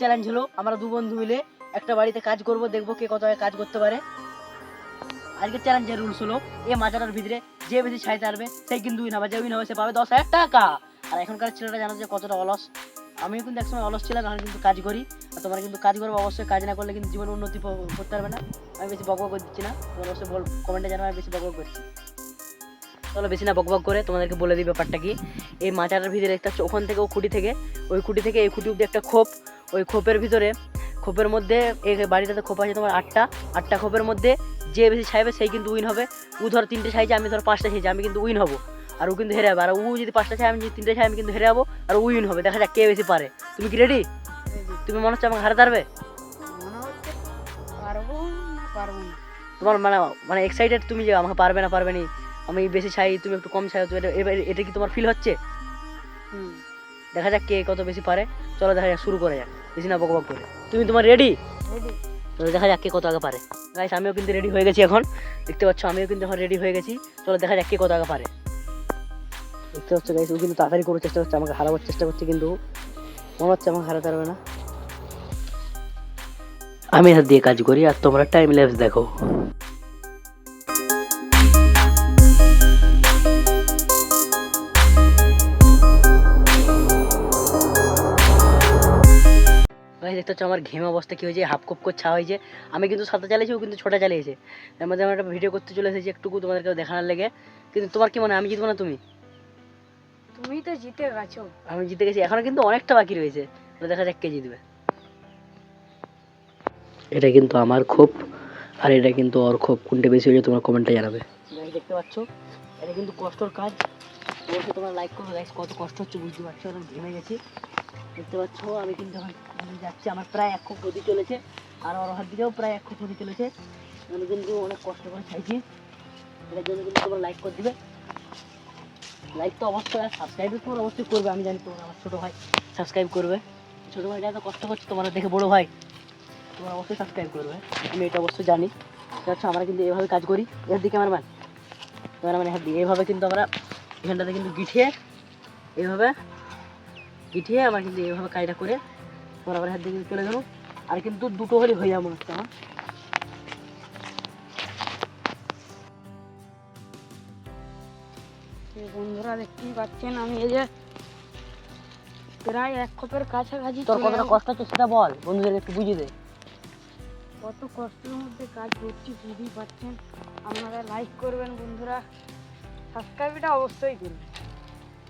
Challenge হলো, আমরা দু বন্ধু মিলে একটা বাড়িতে কাজ করব, দেখব কে কত কাজ করতে পারে। আজকের চ্যালেঞ্জের রুলস হলো এই মাজাটার ভিতরে যে বেশি ছাইতে পারবে সেই কিন্তু উইন হবে যে উইন হবে সে পাবে দশ হাজার টাকা। আর এখনকার ছেলেরা জানো যে কতটা অলস। আমিও কিন্তু একসময় অলস ছিলাম, এখন কিন্তু কাজ করি। আর তোমরা কিন্তু কাজ করব, অবশ্যই কাজ না করলে কিন্তু জীবনে উন্নতি করতে পারবে না। আমি বেশি বকবক করে দিচ্ছি না, তোমরা অবশ্যই বল কমেন্টে জানাবে আমি বেশি বকবক করছি। চলো বেশি না বকবক করে, তোমাদেরকে বলে দিই ব্যাপারটা কি। এই মাচাটার ভিতরে একটা ওখান থেকে ও খুঁটি থেকে, ওই খুঁটি থেকে এই খুঁটি অব্দি একটা খোপ ওই খোপের ভিতরে খোপের মধ্যে এই বাড়িটাতে খোপ আছে তোমার আটটা আটটা খোপের মধ্যে যে বেশি ছাইবে সেই কিন্তু উইন হবে। ও ধর তিনটে ছাইছে আমি ধর পাঁচটা ছাইছি আমি কিন্তু উইন হব। আর ও কিন্তু হেরে যাবে। আর ও যদি পাঁচটা ছাই আমি যদি তিনটে ছাই আমি কিন্তু হেরে যাব আর উইন হবে। দেখা যাক কে বেশি পারে। তুমি কি রেডি তুমি মনে হচ্ছে আমাকে হারাতে পারবে? তোমার মানে মানে এক্সাইটেড তুমি যে আমাকে পারবে না পারবে না? আমি বেশি ছাই তুমি একটু কম ছাই এটা কি তোমার ফিল হচ্ছে? হুম। দেখা যাক কে কত বেশি পারে। চলো দেখা যাক শুরু করে যাক। বেশি না বক বক করে। তুমি তোমার রেডি দেখা যাক কে কত আগে পারে। গাইস আমিও কিন্তু রেডি হয়ে গেছি এখন। দেখতে পাচ্ছ আমিও কিন্তু এখন রেডি হয়ে গেছি। চলো দেখা যাক কে কত আগে পারে। দেখতে পাচ্ছ গাইস ও কিন্তু তাড়াতাড়ি করার চেষ্টা করছে আমাকে হারাবার চেষ্টা করছে কিন্তু মনে হচ্ছে আমাকে হারাতে পারবে না। আমি হাত দিয়ে কাজ করি আর তোমরা টাইম ল্যাপস দেখো। দেখতে হচ্ছে আমার ঘেমে অবস্থা কি হয়েছে হাফ কপ করে ছা হয়েছে। আমি কিন্তু সাঁতার চালিয়েছি ও কিন্তু ছোটা চালিয়েছে। তার মধ্যে আমরা একটা ভিডিও করতে চলে এসেছি একটুকু তোমাদেরকে দেখানোর লেগে। কিন্তু তোমার কি মনে হয় আমি জিতবো না তুমি? তুমি তো জিতে গেছো। আমি জিতে গেছি এখনও কিন্তু অনেকটা বাকি রয়েছে। দেখা যাক কে জিতবে। এটা কিন্তু আমার ক্ষোভ আর এটা কিন্তু ওর ক্ষোভ কোনটা বেশি হয়েছে তোমার কমেন্টে জানাবে। দেখতে পাচ্ছ? এটা কিন্তু কষ্টর কাজ। তোমরা লাইক করো কত কষ্ট হচ্ছে বুঝতে পারছ? ঘেমে গেছি। দেখতে পাচ্ছ? আমি কিন্তু এখন যাচ্ছি। আমার প্রায় এক খুব গতি চলেছে, আর ওর হাত দিকেও প্রায় এক খুব গতি চলেছে। আমি কিন্তু অনেক কষ্ট করে চাইছি। এটার জন্য কিন্তু তোমরা লাইক করে দিবে। লাইক তো অবশ্যই, আর সাবস্ক্রাইব তোমরা অবশ্যই করবে। আমি জানি তোমরা আমার ছোটো ভাই সাবস্ক্রাইব করবে। ছোটো ভাইটা এত কষ্ট করছে তোমরা দেখে, বড় ভাই। তোমরা অবশ্যই সাবস্ক্রাইব করবে। আমি এটা অবশ্যই জানি। আচ্ছা আমরা কিন্তু এভাবে কাজ করি। এর দিকে আমার মান। মানে হাত দিয়ে। কিন্তু আমরা এখানটাতে কিন্তু গিঠিয়ে এইভাবে গিঠিয়ে আমরা কিন্তু এইভাবে কাজটা করে তোমরা আবার হাত দিয়ে চলে গেলো আর কিন্তু দুটো হলে হয়ে যাব আমার বন্ধুরা দেখতেই পাচ্ছেন আমি এই যে প্রায় এক খোপের কাছাকাছি তোর কতটা। কষ্ট হচ্ছে সেটা বল বন্ধুদের একটু বুঝিয়ে দে। কত কষ্টের মধ্যে কাজ করছি বুঝতেই পাচ্ছেন। আপনারা লাইক করবেন বন্ধুরা। সাবস্ক্রাইবটা অবশ্যই করবেন।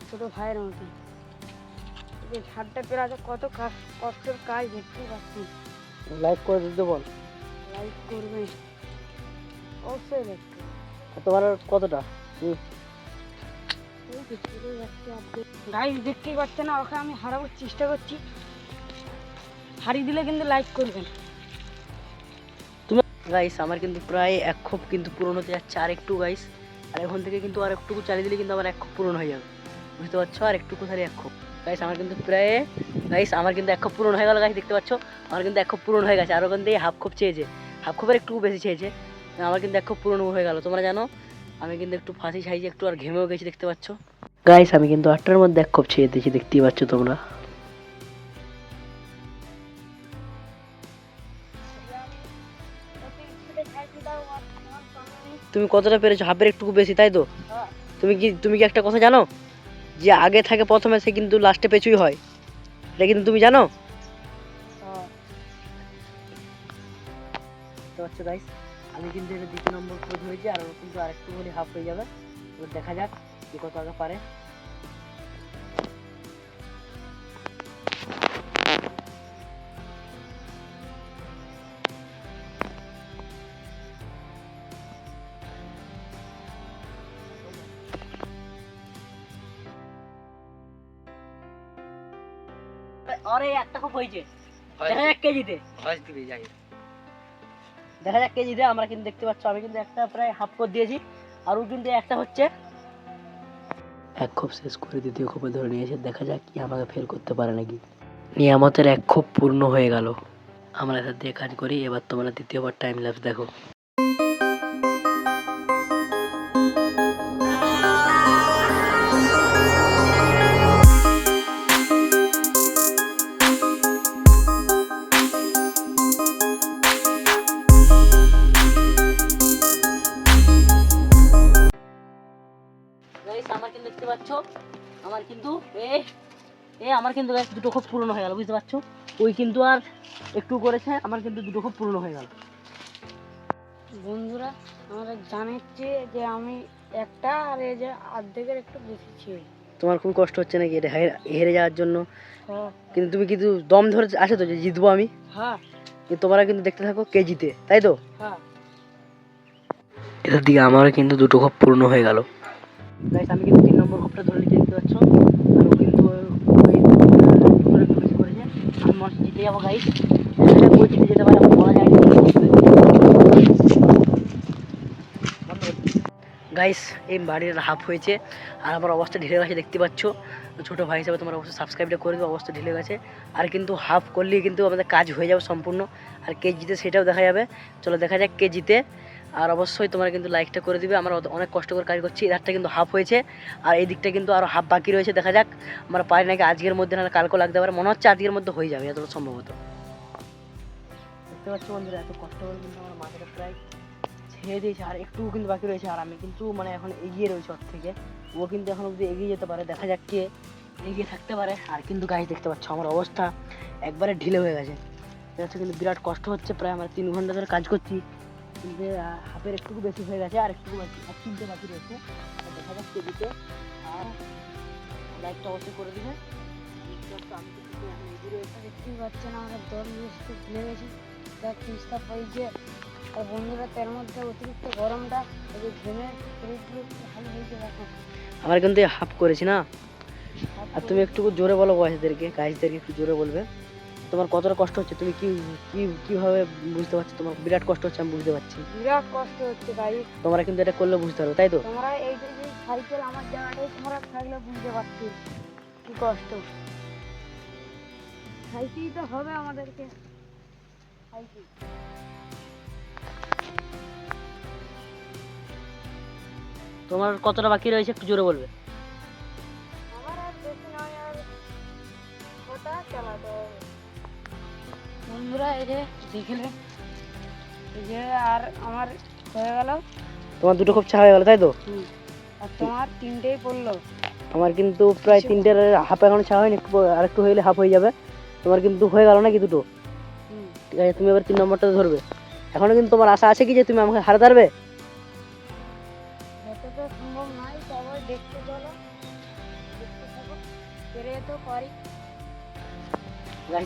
ছোটো ভাইয়ের এই যে ছাদটা পেরাতে কত কাজ- কষ্টের কাজ দেখতেই পাচ্ছেন লাইক করে দিতে বল। লাইক করবেন অবশ্যই লাইক তোমার কতটা। গাইস দেখতেই পাচ্ছেন না ওকে আমি হারাবার চেষ্টা করছি। হারিয়ে দিলে কিন্তু লাইক করবেন। গাইস আমার কিন্তু প্রায় এক খোপ কিন্তু পূরণ হতে যাচ্ছে আর একটু গাইস আর এখন থেকে কিন্তু আর একটুকু চালিয়ে দিলে কিন্তু আমার এক খোপ পূরণ হয়ে যাবে। বুঝতে পারছ? আর একটুকু খালি এক খোপ। গাইস আমার কিন্তু প্রায় গাইস আমার কিন্তু এক খোপ পূরণ হয়ে গেল গাইস দেখতে পাচ্ছ? আমার কিন্তু এক খোপ পূরণ হয়ে গেছে আর ওখান থেকে হাফ খোপ চেয়েছে। হাফ খোপের একটু বেশি চেয়েছে। আমার কিন্তু এক খোপ পূরণ হয়ে গেল। তোমরা জানো আমি কিন্তু একটু ফাঁসি ছাইছি একটু আর ঘেমেও গেছি দেখতে পাচ্ছ? গাইস আমি কিন্তু আটটার মধ্যে এক খোপ ছেড়ে দিয়েছি দেখতেই পাচ্ছ তোমরা। তুমি কতটা পেরেছ? হাফের একটু বেশি তাই তো? তুমি কি তুমি কি একটা কথা জানো? যে আগে থাকে প্রথমে সে কিন্তু লাস্টে পেছুই হয়। এটা কিন্তু তুমি জানো? তো গাইস আমি কিন্তু এটা দ্বিতীয় নম্বর করে হয়েছি আর ও কিন্তু আরেকটু হলে হাফ হয়ে যাবে। দেখা যাক কি কত আগে পারে। আরে একটা খুব হয়েছে। দেখা যাক কেজিতে। দেখা যাক কেজিতে আমরা কিন্তু দেখতে পাচ্ছ আমি কিন্তু একটা প্রায় হাফ করে দিয়েছি আর ও কিন্তু একটা হচ্ছে। এক খোপ শেষ করে দ্বিতীয় খোপে ধরে নিয়েছে দেখা যাক কি আমাকে ফেল করতে পারে নাকি। নিয়ামতের এক খোপ পূর্ণ হয়ে গেল। আমরা এটার দিয়ে কাজ করি এবার তোমরা দ্বিতীয়বার টাইম ল্যাপস দেখো। আমার কিন্তু এ এ আমার কিন্তু দুটো খুব পুরনো হয়ে গেল বুঝতে পারছ? ওই কিন্তু আর একটু করেছে আমার কিন্তু দুটো খুব পুরনো হয়ে গেল। বন্ধুরা আমরা জানাচ্ছি যে আমি একটা আর এই যে অর্ধেকের একটু বেশি ছিল তোমার খুব কষ্ট হচ্ছে নাকি এটা হেরে- হেরে যাওয়ার জন্য? হ্যাঁ। কিন্তু তুমি কিন্তু দম ধরে আছে তো যে জিতবো আমি? হ্যাঁ। তোমরা কিন্তু দেখতে থাকো কে জিতে তাই তো? হ্যাঁ। এটার দিকে আমারও কিন্তু দুটো খোপ পূর্ণ হয়ে গেল। আমি কিন্তু তিন ধরে দেখতে পাচ্ছ, আর কিন্তু আমি জিতে যাব গাইস ও জিতে যেতে পারে বলা যায় গাইস এই বাড়ির হাফ হয়েছে, আর আমার অবস্থা ঢিলে গেছে, দেখতে পাচ্ছ। ছোটো ভাই হিসাবে তোমার অবশ্যই সাবস্ক্রাইবটা করে দেবো অবস্থা ঢিলে গেছে। আর কিন্তু হাফ করলেই কিন্তু আমাদের কাজ হয়ে যাবে সম্পূর্ণ। আর কে জিতে সেটাও দেখা যাবে। চলো দেখা যাক কে জিতে আর অবশ্যই তোমরা কিন্তু লাইকটা করে দিবে। আমরা অনেক কষ্ট করে কাজ করছি এধারটা কিন্তু হাফ হয়েছে। আর এই দিকটা কিন্তু আরও হাফ বাকি রয়েছে, দেখা যাক। আমরা পারি নাকি আজকের মধ্যে, নাহলে কালকে লাগতে পারে। মনে হচ্ছে আজকের মধ্যে হয়ে যাবে, এতটা সম্ভবত। দেখতে পাচ্ছ বন্ধুরা, এত কষ্ট করে কিন্তু আমার মাথাটা প্রায় ছেড়ে দিয়েছে। আর একটু কিন্তু বাকি রয়েছে। আর আমি কিন্তু মানে এখন এগিয়ে রয়েছে ওর থেকে। ও কিন্তু এখন অব্দি এগিয়ে যেতে পারে। দেখা যাক কে এগিয়ে থাকতে পারে। আর কিন্তু গাছ দেখতে পাচ্ছ আমার অবস্থা একবারে ঢিলে হয়ে গেছে। কিন্তু বিরাট কষ্ট হচ্ছে। প্রায় আমরা তিন ঘণ্টা ধরে কাজ করছি। আহ, হাফের একটু বেশি হয়ে গেছে আর একটু বাকি তিনটে বাকি রয়েছে। আর দেখা যাক আর লাইকটা অবশ্যই করে দিবে। আমি দেখতেই পাচ্ছেন আমরা দল মিষ্টি ভুলে গেছি যা তিস্তা হয়েছে আর বন্ধুরা তার মধ্যে অতিরিক্ত গরমটা যে ঘেমে ভালো হয়েছে দেখো। আমার কিন্তু হাফ করেছি না? আর তুমি একটু জোরে বলো বয়সদেরকে গাইজদেরকে একটু জোরে বলবে। তোমার কতটা কষ্ট হচ্ছে? তুমি কি কি কীভাবে বুঝতে পারছ তোমার বিরাট কষ্ট হচ্ছে আমি বুঝতে পারছি। বিরাট কষ্ট হচ্ছে গাড়ি তোমরা কিন্তু এটা করলে বুঝতে পারবে তাই তো? তোমরা এই যে সাইকেল আমার জায়গাটাই তোমরা থাকলে বুঝতে পারছি কি কষ্ট। খাইতেই তো হবে আমাদেরকে। খাইতেই তোমার কতটা বাকি রয়েছে একটু জোরে বলবে? বন্ধুরা এই যে দেখলে? এই যে আর আমার হয়ে গেল। তোমার দুটো খুব চা হয়ে গেল তাই তো? আর তোমার তিনটেই পড়ল। আমার কিন্তু প্রায় তিনটের হাফ এখনও চা হয়নি একটু আর একটু হইলে হাফ হয়ে যাবে। তোমার কিন্তু হয়ে গেল নাকি দুটো? ঠিক আছে তুমি এবার তিন নম্বরটা ধরবে। এখনও কিন্তু তোমার আশা আছে কি যে তুমি আমাকে হারাতে পারবে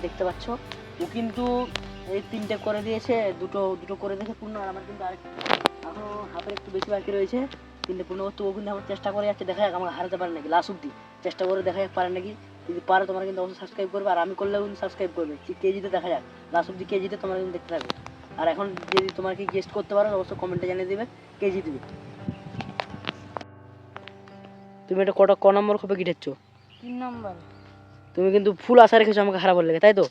দেখতে পাচ্ছ? ও কিন্তু এই তিনটে করে দিয়েছে দুটো দুটো করে দিয়েছে পূর্ণ আর আমার কিন্তু আর এখনও হাফের একটু বেশি বাকি রয়েছে তিনটে পূর্ণ করতে ও কিন্তু আমার চেষ্টা করে যাচ্ছে দেখা যাক আমাকে হারাতে পারে নাকি লাস্ট অব্দি চেষ্টা করে দেখা যাক পারে নাকি যদি পারে তোমরা কিন্তু অবশ্যই সাবস্ক্রাইব করবে আর আমি করলেও কিন্তু সাবস্ক্রাইব করবে কি জিতে দেখা যাক লাস্ট অব্দি কে জিতে তোমরা কিন্তু দেখতে থাকবে আর এখন যদি তোমার কি গেস্ট করতে পারো অবশ্যই কমেন্টে জানিয়ে দেবে কে জিতবে। তুমি এটা কটা ক নম্বর খোপে কিটেচ্ছ তিন নম্বর। তুমি কিন্তু ফুল আশা রেখেছো আমাকে হারাবার লেগে তাই তো?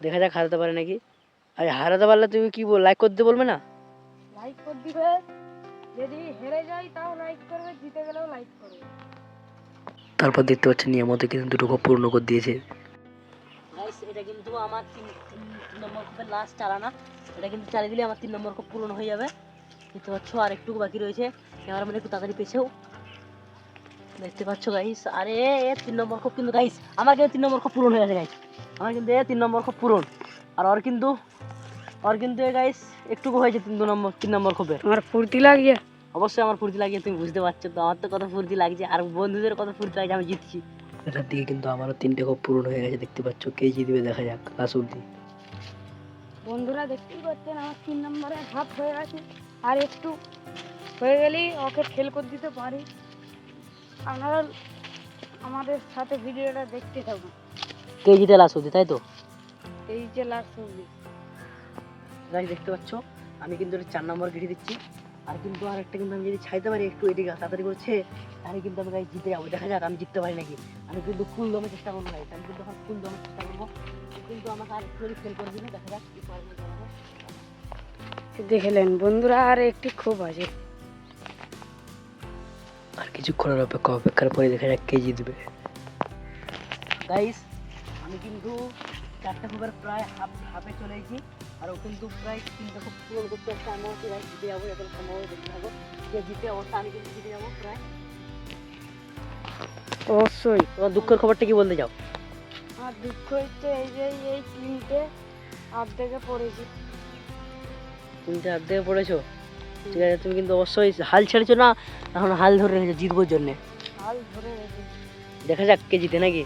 দেখা যাক হারাতে পারে নাকি। আর হারাতে পারলে তুমি কি বল লাইক করতে বলবে না? লাইক করে দিবে যদি হেরে যাই তাও লাইক করবে জিতে গেলেও লাইক করবে। তারপর দেখতে পাচ্ছেন নিয়মত কিন্তু দুটো খুব পূর্ণ করে দিয়েছে। এটা কিন্তু আমার তিন তিন- তিন নম্বর খুপের লাস্ট চালানা এটা কিন্তু চালিয়ে দিলে আমার তিন নম্বর খুব পূরণ হয়ে যাবে। দেখতে পাচ্ছ আর একটু বাকি রয়েছে। ক্যামেরা মানে একটু তাড়াতাড়ি পেছেও দেখতে পাচ্ছ গাইস আরে এ তিন নম্বর খুব কিন্তু গাইস আমার কিন্তু তিন নম্বর খুব পূরণ হয়ে গেছে গাইস আমার কিন্তু এ তিন নম্বর খুব পূরণ আর ওর কিন্তু ওর কিন্তু এ গাইস একটুকু হয়েছে তিন দু নম্বর তিন নম্বর খুপের আমার ফুর্তি লাগিয়ে। অবশ্যই আমার ফুর্তি লাগিয়ে তুমি বুঝতে পারছ তো। আমার তো কত ফুর্তি লাগছে আর বন্ধুদের কত ফুর্তি লাগছে আমি জিতছি। এটার দিকে কিন্তু আমারও তিনটে খুব পূরণ হয়ে গেছে দেখতে পাচ্ছ কে জিতবে দেখা যাক লাস্ট অব্দি বন্ধুরা দেখতেই পাচ্ছেন আমার তিন নম্বরে হাফ হয়ে গেছে। আর একটু হয়ে গেলেই ওকে ফেল করে দিতে পারি। আপনারা আমাদের সাথে ভিডিওটা দেখতে থাকুন। কে জিতে লাস্ট অব্দি তাই তো? এই যে লাস্ট অব্দি গাছ দেখতে পাচ্ছ? আমি কিন্তু চার নম্বর কেটে দিচ্ছি। আর কিন্তু আর একটা কিন্তু আমি যদি ছাইতে পারি একটু এদিকে তাড়াতাড়ি করছে তাহলে কিন্তু আমি গাছ জিতে যাব। দেখা যাক আমি জিততে পারি নাকি? আমি কিন্তু ফুল দমে চেষ্টা করব গাইস আমি কিন্তু এখন ফুল দমে চেষ্টা করব। কিন্তু আমাকে আর একটু ফেল করে দিবে দেখা যাক কি দেখলেন বন্ধুরা আর একটি খুব আছে। আর কিছুক্ষণের অপেক্ষা অপেক্ষার পরে দেখা যাক কে জিতবে। গাইস আমি কিন্তু চারটা খুবের প্রায় হাফ হাফে চলে এসেছি। আর ও কিন্তু প্রায় তিনটা খুব পূরণ করতে আসছে আমি হচ্ছে গাইস জিতে যাব যখন সম্ভব দেখতে থাকো কে জিতে অবস্থা আমি কিন্তু জিতে যাব প্রায়। অবশ্যই তোমার দুঃখের খবরটা কি বলতে চাও? আর দুঃখ হচ্ছে এই যে এই তিনটে অর্ধেকে পড়েছি। তুমি তো অর্ধেকে পড়েছো? ঠিক আছে তুমি কিন্তু অবশ্যই হাল ছেড়েছো না এখন হাল ধরে রেখেছো জিতবোর জন্যে। হাল ধরে রেখেছি। দেখা যাক কে জিতে নাকি?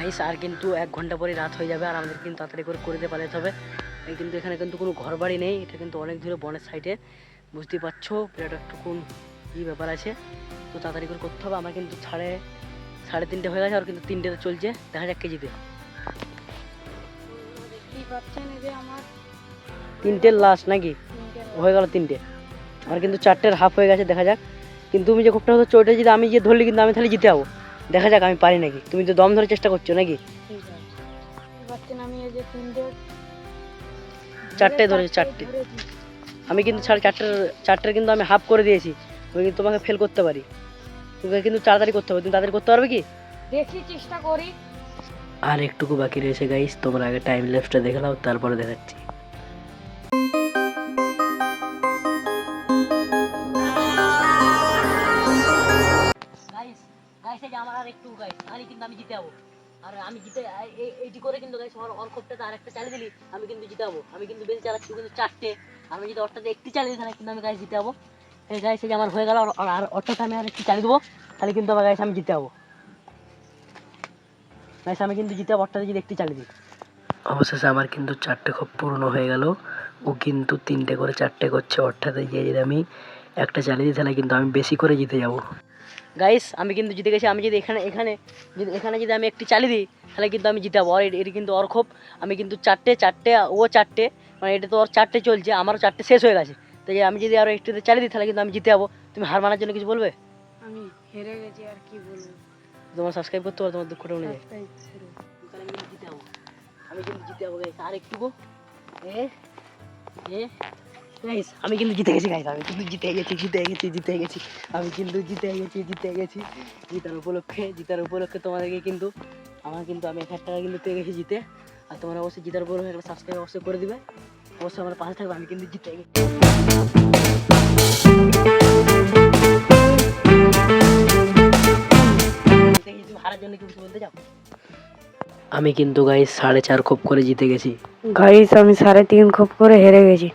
গাইস আর কিন্তু এক ঘণ্টা পরে রাত হয়ে যাবে আর আমাদের কিন্তু তাড়াতাড়ি করে করে দিয়ে পালাতে হবে। এই কিন্তু এখানে কিন্তু কোনো ঘর বাড়ি নেই এটা কিন্তু অনেক দূরে বনের সাইডে। বুঝতেই পারছ বিরাট একটা কোন কী ব্যাপার আছে। তো তাড়াতাড়ি করে করতে হবে আমার কিন্তু সাড়ে সাড়ে তিনটে হয়ে গেছে আর কিন্তু তিনটেতে চলছে। দেখা যাক কে জিতে। দেখতেই পাচ্ছেন এই যে আমার তিনটের লাস্ট নাকি? হয়ে গেল তিনটে। আমার কিন্তু চারটের হাফ হয়ে গেছে দেখা যাক। কিন্তু তুমি যে খুবটা হতো চোটে যদি আমি যে ধরলি কিন্তু আমি তাহলে জিতে যাব। দেখা যাক আমি পারি নাকি। তুমি তো দম ধরে চেষ্টা করছ নাকি? চারটে ধরেছি, চারটে। আমি কিন্তু সাড়ে চারটের চারটের কিন্তু আমি হাফ করে দিয়েছি। আমি কিন্তু তোমাকে ফেল করতে পারি। তোমাকে কিন্তু তাড়াতাড়ি করতে হবে। তুমি তাড়াতাড়ি করতে পারবে কি? দেখি চেষ্টা করি। আর একটুকু বাকি রয়েছে গাইস তোমরা আগে টাইম লেফটটা দেখে নাও তারপরে দেখাচ্ছি। কিন্তু আমি জিতে যাব। আর আমি জিতে এই- এই- এইটি করে কিন্তু গাইস আমার অর্কপটা আর একটা চালিয়ে দিলি, আমি কিন্তু জিতে যাব। আমি কিন্তু বেশি চালাচ্ছি কিন্তু চারটে। আমি যদি অর্থাৎ একটি চালিয়ে দিই কিন্তু আমি গাইস জিতে যাব। এই গাইস যে আমার হয়ে গেল, আর- অর্থাৎ আমি আর একটু চালিয়ে দেবো, তাহলে কিন্তু আমার গাইস আমি জিতে যাব। গাইস আমি কিন্তু জিতে যাব, অর্থাৎ যদি একটি চালিয়ে দিই। অবশেষে আমার কিন্তু চারটে খুব পূর্ণ হয়ে গেল। ও কিন্তু তিনটে করে চারটে করছে, অর্থাৎ এই যে যদি আমি একটা চালিয়ে দিই, তাহলে কিন্তু আমি বেশি করে জিতে যাব। গাইস আমি কিন্তু জিতে গেছি আমি যদি এখানে এখানে যদি এখানে যদি আমি একটি চালিয়ে দিই তাহলে কিন্তু আমি জিতে যাব আর এটি- কিন্তু অর্খব আমি কিন্তু চারটে চারটে ও চারটে মানে এটা তো ওর চারটে চলছে আমারও চারটে শেষ হয়ে গেছে। তো আমি যদি আরও একটিতে চালিয়ে দিই তাহলে কিন্তু আমি জিতে যাব। তুমি হার মানার জন্য কিছু বলবে? আমি হেরে গেছি আর কি বলব? তোমার সাবস্ক্রাইব করতে পারো তোমার দুঃখটা যাব। আমি কিন্তু জিতে যাব গাইস আর একটু এ এ গাইস আমি কিন্তু জিতে গেছি গাইস আমি কিন্তু জিতে গেছি জিতে গেছি জিতে গেছি। আমি কিন্তু জিতে গেছি জিতে গেছি। জিতার উপলক্ষে জিতার উপলক্ষে তোমাদেরকে কিন্তু আমার কিন্তু আমি এক হাজার টাকা কিন্তু পেয়ে গেছি জিতে। আর তোমরা অবশ্যই জিতার উপলক্ষে একটা সাবস্ক্রাইব অবশ্যই করে দিবে। অবশ্যই আমার পাশে থাকবে আমি কিন্তু জিতে গেছি। হারার জন্য কিছু বলতে চাও? আমি কিন্তু গাইস সাড়ে চার খোপ করে জিতে গেছি। গাইস আমি সাড়ে তিন খোপ করে হেরে গেছি।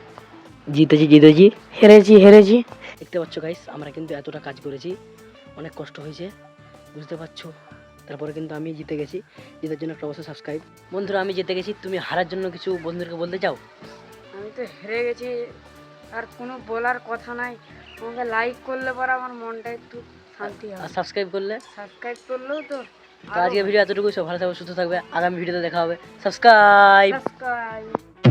জিতেছি জিতেছি হেরেছি হেরেছি দেখতে পাচ্ছ গাইস আমরা কিন্তু এতটা কাজ করেছি। অনেক কষ্ট হয়েছে বুঝতে পারছ? তারপরে কিন্তু আমি জিতে গেছি। জিতার জন্য একটা অবশ্যই সাবস্ক্রাইব বন্ধুরা আমি জিতে গেছি। তুমি হারার জন্য কিছু বন্ধুদেরকে বলতে চাও? আমি তো হেরে গেছি। আর কোনো বলার কথা নাই। তোমাকে লাইক করলে পরে আমার মনটা একটু শান্তি হয় আর সাবস্ক্রাইব করলে? সাবস্ক্রাইব করলেও তো তো আজকে ভিডিও এতটুকুই। সব ভালো থাকবে সুস্থ থাকবে। আগামী ভিডিওতে দেখা হবে। Subscribe subscribe